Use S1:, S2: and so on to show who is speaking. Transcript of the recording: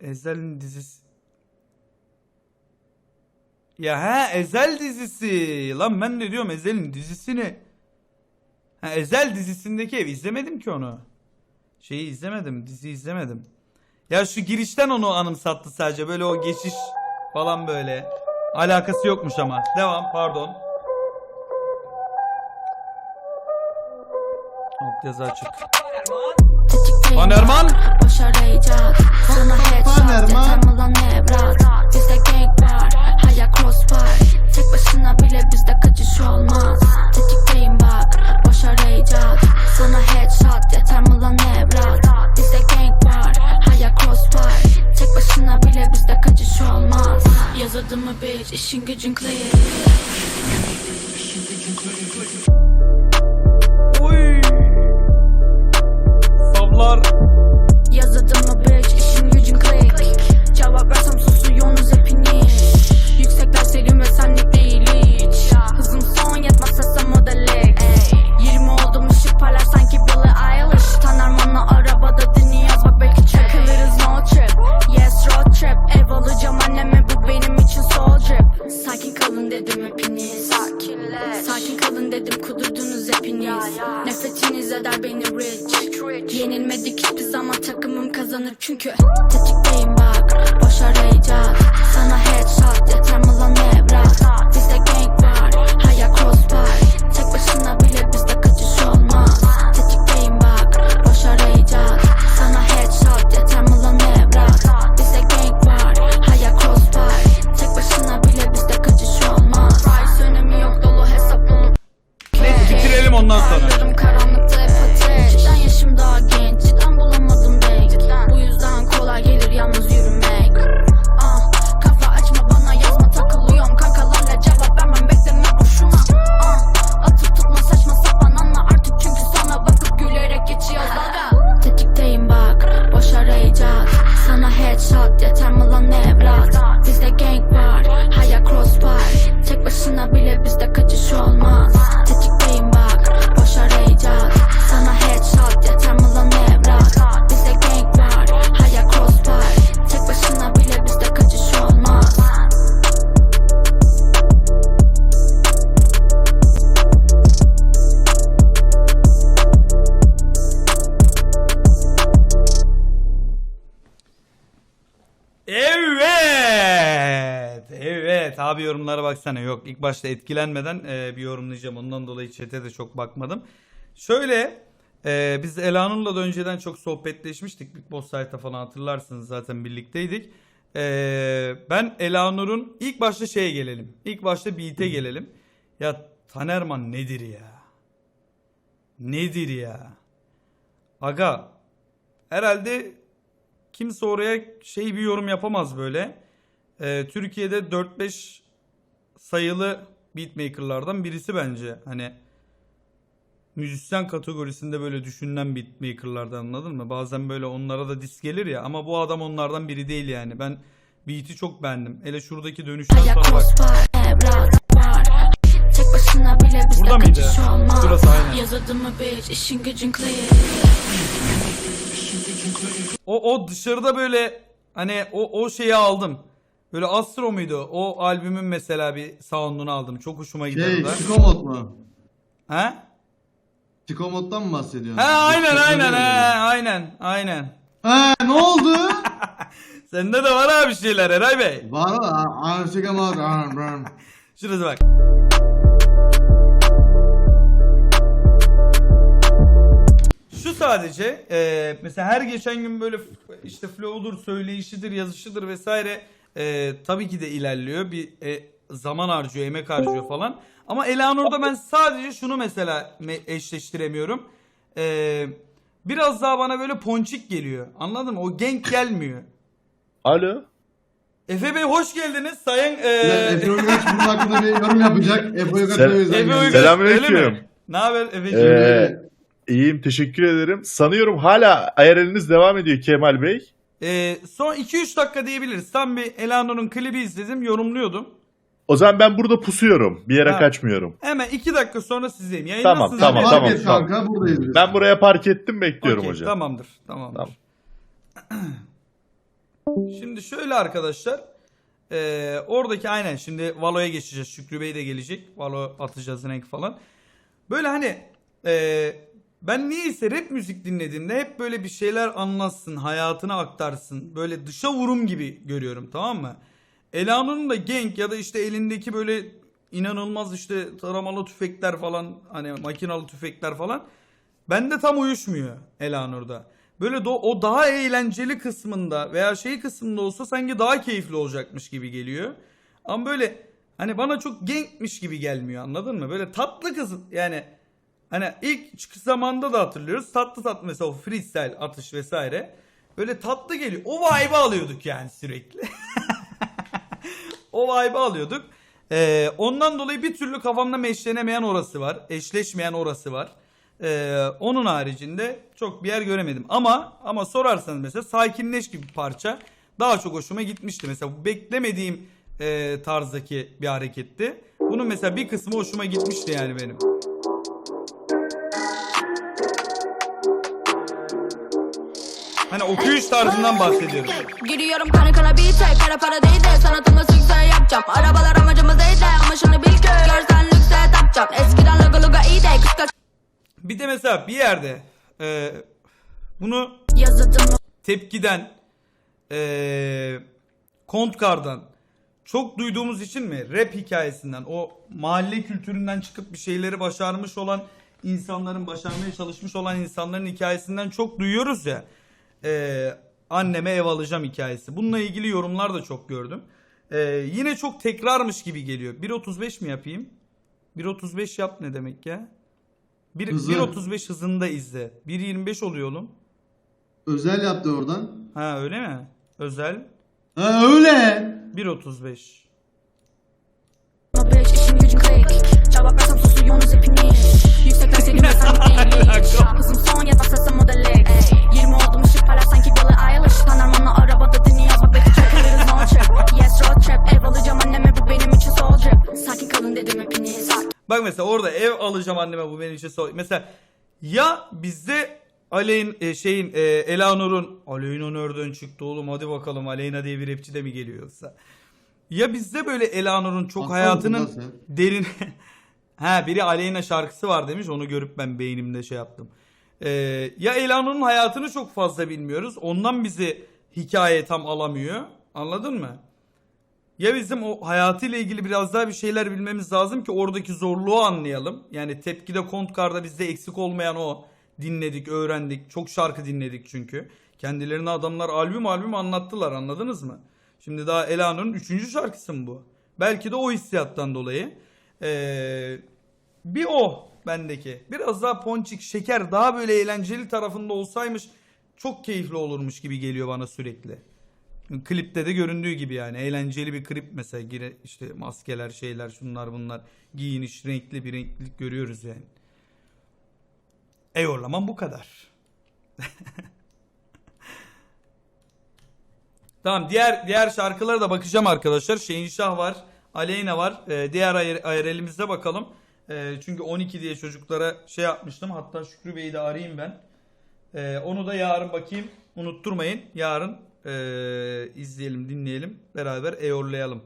S1: Ezel'in dizisi. Ya he Ezel dizisi. Lan ben ne diyorum Ezel'in dizisini. Ha Ezel dizisindeki ev izlemedim ki onu. Şeyi izlemedim, dizi izlemedim. Ya şu girişten onu anımsattı sadece. Böyle o geçiş falan böyle. Alakası yokmuş ama. Devam pardon. Alt yazı açık. Tanerman.
S2: Başaracak Sana headshot. Yeter mi lan Bizde gang var Hayal crossbar Tek başına bile bizde kaçış olmaz. Tetikteyim bak Başaracak Sana headshot Yeter mi lan Bizde gang var Hayal crossbar Tek başına bile bizde kaçış olmaz. Yazıldı mı bitch işin gücün clear.
S1: Oy.
S2: Dedim kudurdunuz hepiniz. Nefretiniz eder beni rich. Yenilmedik hiçbir zaman takımım kazanır çünkü. Tetikteyim bak boş arayacak. Sana headshot yeter mi lan evlat Bizde gang var hayal
S1: ondan sonra.
S2: Aylarım karanlıkta
S1: Abi yorumlara baksana. Yok ilk başta etkilenmeden e, bir yorumlayacağım. Ondan dolayı chat'e de çok bakmadım. Şöyle e, biz Elanur'la da önceden çok sohbetleşmiştik. Big Boss Site'ta falan hatırlarsınız zaten birlikteydik. E, ben Elanur'un ilk başta şeye gelelim. İlk başta Beat'e gelelim. Ya Tanerman nedir ya? Nedir ya? Aga herhalde kimse oraya şey bir yorum yapamaz böyle. Ee, Türkiye'de 4-5 sayılı beatmakerlardan birisi bence. Hani müzisyen kategorisinde böyle düşünülen beatmakerlardan anladın mı? Bazen böyle onlara da dis gelir ya ama bu adam onlardan biri değil yani. Ben beat'i çok beğendim. Hele şuradaki dönüşten sonra bak. Burada mıydı? Şurası aynen. O, o dışarıda böyle hani o, o şeyi aldım. Böyle Astro muydu? O albümün mesela bir sound'unu aldım. Çok hoşuma gidiyor
S3: Şey,
S1: da.
S3: Chikomod mu?
S1: He?
S3: Chikomod'dan mı bahsediyorsun?
S1: He aynen aynen he aynen aynen.
S3: He ne oldu?
S1: Sende de var abi şeyler Eray Bey.
S3: Var mı? Chikomod.
S1: Şurası bak. Şu sadece e, mesela her geçen gün böyle f- işte flow'dur, söyleyişidir, yazışıdır vesaire e, tabii ki de ilerliyor. Bir e, zaman harcıyor, emek harcıyor falan. Ama Eleanor'da ben sadece şunu mesela me- eşleştiremiyorum. E, biraz daha bana böyle ponçik geliyor. Anladın mı? O genk gelmiyor.
S4: Alo.
S1: Efe Bey hoş geldiniz. Sayın e,
S3: Efe Uygaç bunun hakkında bir yorum yapacak. Efe Uygaç
S4: Sen-
S3: o yüzden
S1: Efe. Uygaç
S4: Selamünaleyküm.
S1: Ne haber Efe'ciğim?
S4: Ee, iyiyim teşekkür ederim. Sanıyorum hala ayarınız devam ediyor Kemal Bey.
S1: Ee, son 2-3 dakika diyebiliriz. Tam bir Elano'nun klibi izledim, yorumluyordum.
S4: O zaman ben burada pusuyorum. Bir yere
S1: Ha.
S4: kaçmıyorum.
S1: Hemen 2 dakika sonra sizdeyim.
S4: Tamam,
S1: Yayınlarsınız
S4: tamam.
S3: Fark
S4: tamam, tamam.
S3: kanka buradayız biz.
S4: Ben buraya park ettim bekliyorum
S1: Okey,
S4: hocam.
S1: Tamamdır, tamamdır.
S4: Tamam.
S1: Şimdi şöyle arkadaşlar. Ee, oradaki aynen şimdi Valo'ya geçeceğiz. Şükrü Bey de gelecek. Valo atacağız renk falan. Böyle hani ee, ben niyeyse rap müzik dinlediğimde hep böyle bir şeyler anlatsın, hayatını aktarsın. Böyle dışa vurum gibi görüyorum tamam mı? Elanur'un da genk ya da işte elindeki böyle inanılmaz işte taramalı tüfekler falan hani makinalı tüfekler falan bende tam uyuşmuyor Elanur'da. Böyle de o daha eğlenceli kısmında veya şey kısmında olsa sanki daha keyifli olacakmış gibi geliyor. Ama böyle hani bana çok genkmiş gibi gelmiyor anladın mı? Böyle tatlı kız yani hani ilk çıkış zamanda da hatırlıyoruz. Tatlı tatlı mesela o freestyle atış vesaire. Böyle tatlı geliyor. O vibe'ı alıyorduk yani sürekli. o vibe'ı alıyorduk. Ee, ondan dolayı bir türlü kafamda meşlenemeyen orası var. Eşleşmeyen orası var. Ee, onun haricinde çok bir yer göremedim. Ama ama sorarsanız mesela Sakinleş gibi parça daha çok hoşuma gitmişti. Mesela beklemediğim e, tarzdaki bir hareketti. Bunun mesela bir kısmı hoşuma gitmişti yani benim. Hani okuyuş tarzından bahsediyorum.
S2: Giriyorum kanı kana bir tek Kara para değil de sanatımla sükse yapacağım Arabalar amacımız değil de ama şunu bil ki Görsen lükse tapacağım Eskiden logo logo iyi de Kıskaç
S1: Bir de mesela bir yerde e, bunu tepkiden, eee Kontkar'dan çok duyduğumuz için mi? Rap hikayesinden, o mahalle kültüründen çıkıp bir şeyleri başarmış olan insanların, başarmaya çalışmış olan insanların hikayesinden çok duyuyoruz ya. Eee, anneme ev alacağım hikayesi. Bununla ilgili yorumlar da çok gördüm. Eee, yine çok tekrarmış gibi geliyor. 1.35 mi yapayım? 1.35 yap ne demek ya? Bir-
S3: Hızı.
S1: 1.35 hızında izle. 1.25 oluyor oğlum.
S3: Özel yaptı oradan.
S1: Ha öyle mi? Özel
S3: Ha öyle.
S1: 1.35.
S2: bitch işin gücün ev alacağım anneme bu benim için
S1: sor- Mesela ya bizde Aleyn e, şeyin e, Elanur'un Aleyna nereden çıktı oğlum hadi bakalım Aleyna diye bir rapçi de mi geliyor yoksa? Ya bizde böyle Elanur'un çok
S3: Haklı
S1: hayatının derin Ha biri Aleyna şarkısı var demiş onu görüp ben beynimde şey yaptım. Ee, ya Elanur'un hayatını çok fazla bilmiyoruz. Ondan bizi hikaye tam alamıyor. Anladın mı? Ya bizim o hayatıyla ilgili biraz daha bir şeyler bilmemiz lazım ki oradaki zorluğu anlayalım. Yani tepkide Kontkar'da bizde eksik olmayan o. Dinledik, öğrendik. Çok şarkı dinledik çünkü. Kendilerine adamlar albüm albüm anlattılar anladınız mı? Şimdi daha Elanur'un üçüncü şarkısı mı bu? Belki de o hissiyattan dolayı. Ee, bir o bendeki. Biraz daha ponçik, şeker, daha böyle eğlenceli tarafında olsaymış çok keyifli olurmuş gibi geliyor bana sürekli. Klipte de göründüğü gibi yani eğlenceli bir klip mesela gire işte maskeler şeyler şunlar bunlar giyiniş renkli bir renklilik görüyoruz yani. Eyvallah bu kadar. tamam diğer diğer şarkılara da bakacağım arkadaşlar. Şehinşah var, Aleyna var. Ee, diğer ayar, ayarelimize bakalım. Ee, çünkü 12 diye çocuklara şey yapmıştım. Hatta Şükrü Bey'i de arayayım ben. Ee, onu da yarın bakayım. Unutturmayın. Yarın ee, izleyelim, dinleyelim. Beraber eyorlayalım.